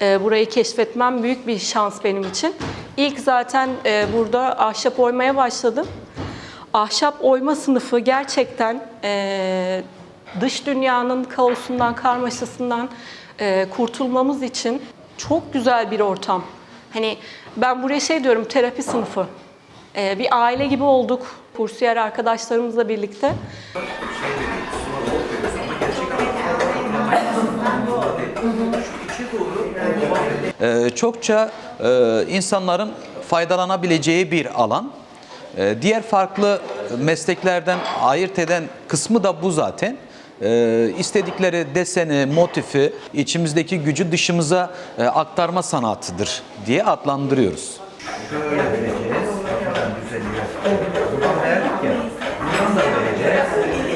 E, burayı keşfetmem büyük bir şans benim için. İlk zaten e, burada ahşap oymaya başladım. Ahşap oyma sınıfı gerçekten e, dış dünyanın kaosundan, karmaşasından e, kurtulmamız için çok güzel bir ortam. Hani ben buraya şey diyorum terapi sınıfı. E, bir aile gibi olduk kursiyer arkadaşlarımızla birlikte. Ee, çokça e, insanların faydalanabileceği bir alan. Ee, diğer farklı mesleklerden ayırt eden kısmı da bu zaten. Ee, istedikleri deseni, motifi, içimizdeki gücü dışımıza e, aktarma sanatıdır diye adlandırıyoruz. Şöyle vereceğiz. Buradan düzeliyor. Buradan verdik ya. Buradan da vereceğiz.